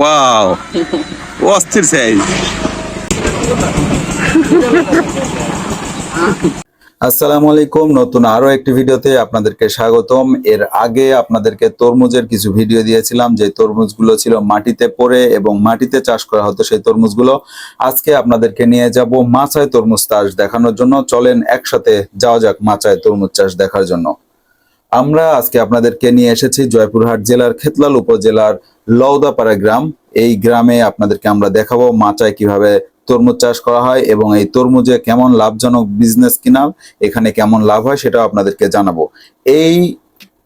Wow অস্থির size আসসালামু আলাইকুম। নতুন আরও একটি ভিডিওতে আপনাদেরকে স্বাগতম। এর আগে আপনাদেরকে তরমুজের কিছু ভিডিও দিয়েছিলাম। যে তরমুজগুলো ছিল মাটিতে পড়ে এবং মাটিতে চাষ করা হতো সেই তরমুজগুলো। আজকে আপনাদেরকে নিয়ে যাব মাচায় তরমুজ চাষ দেখানোর জন্য। চলেন একসাথে যাওয়া যাক মাচায় তরমুজ চাষ দেখার জন্য। আমরা আজকে আপনাদেরকে নিয়ে এসেছি জয়পুরহাট জেলার খেতলাল উপজেলার লৌদাপাড়া গ্রাম। এই গ্রামে আপনাদেরকে আমরা দেখাবো মাচায় কীভাবে তরমুজ চাষ করা হয় এবং এই তরমুজে কেমন লাভজনক বিজনেস কিনা, এখানে কেমন লাভ হয় সেটাও আপনাদেরকে জানাব। এই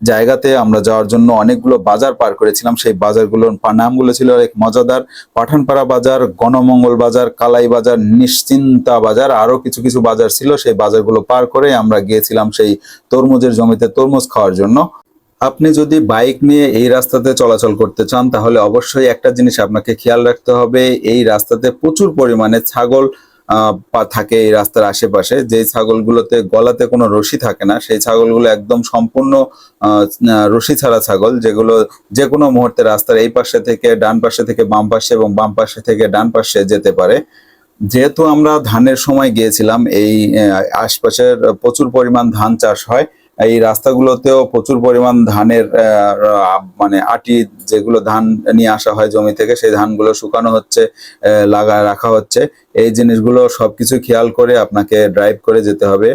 জায়গাতে আমরা যাওয়ার জন্য অনেকগুলো বাজার পার করেছিলাম। সেই বাজারগুলোর নামগুলো ছিল এক মজাদার। পাঠানপাড়া বাজার, গণমঙ্গল বাজার, কালাই বাজার, নিশ্চিন্তা বাজার, আরও কিছু কিছু বাজার ছিল। সেই বাজারগুলো পার করে আমরা গিয়েছিলাম সেই তরমুজের জমিতে তরমুজ খাওয়ার জন্য। আপনি যদি বাইক নিয়ে এই রাস্তাতে চলাচল করতে চান, তাহলে অবশ্যই একটা জিনিস আপনাকে খেয়াল রাখতে হবে। এই রাস্তাতে প্রচুর পরিমাণে ছাগল থাকে এই রাস্তার আশেপাশে। যে ছাগলগুলোতে গলাতে কোনো রশি থাকে না, সেই ছাগলগুলো একদম সম্পূর্ণ রশি ছাড়া ছাগল, যেগুলো যে কোনো মুহূর্তে রাস্তার এই পাশে থেকে, ডান পাশে থেকে, বাম পাশে এবং বাম পাশে থেকে ডান পাশে যেতে পারে। যেহেতু আমরা ধানের সময় গিয়েছিলাম, এই আশপাশের প্রচুর পরিমাণ ধান চাষ হয় এই রাস্তাগুলোতেও প্রচুর পরিমাণ ধানের মানে আটি যেগুলো ধান নিয়ে আসা হয় জমি থেকে, সেই ধানগুলো শুকানো হচ্ছে লাগা, রাখা হচ্ছে। এই জিনিসগুলো সবকিছু খেয়াল করে আপনাকে ড্রাইভ করে যেতে হবে।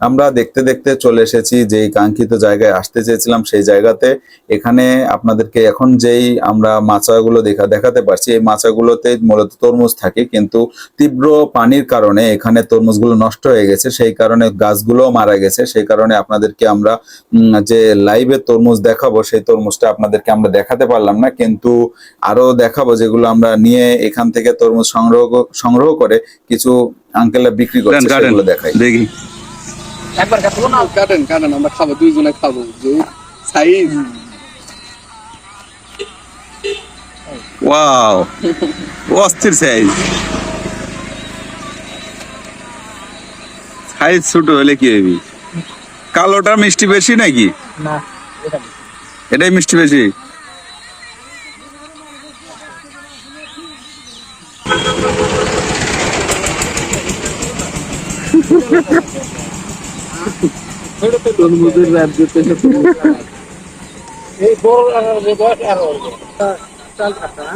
আমরা দেখতে দেখতে চলে এসেছি যেই কাঙ্ক্ষিত জায়গায় আসতে চেয়েছিলাম সেই জায়গাতে। এখানে আপনাদেরকে এখন যেই আমরা মাচাগুলো দেখা দেখাতে পারছি এই মাচাগুলোতে মূলত তরমুজ থাকে কিন্তু তীব্র পানির কারণে এখানে তরমুজগুলো নষ্ট হয়ে গেছে। সেই কারণে গাছগুলো মারা গেছে। সেই কারণে আপনাদেরকে আমরা উম, যে লাইভে তরমুজ দেখাবো সেই তরমুজটা আপনাদেরকে আমরা দেখাতে পারলাম না কিন্তু আরও দেখাবো যেগুলো আমরা নিয়ে এখান থেকে তরমুজ সংগ্রহ সংগ্রহ করে কিছু আঙ্কেলরা বিক্রি করছে সেগুলো দেখাই। দেখি। একবার কাটবো না? কাটেন কাটেন আমরা খাব দুইজনে খাব যে সাইজ। ওয়াও অস্থির সাইজ। সাইজ ছোট হলে কি হবি কালোটা মিষ্টি বেশি নাকি? না। এটাই মিষ্টি বেশি? তরমুজের রাজ্য থেকে এই বড় বয়স আর হবে চাল কাটা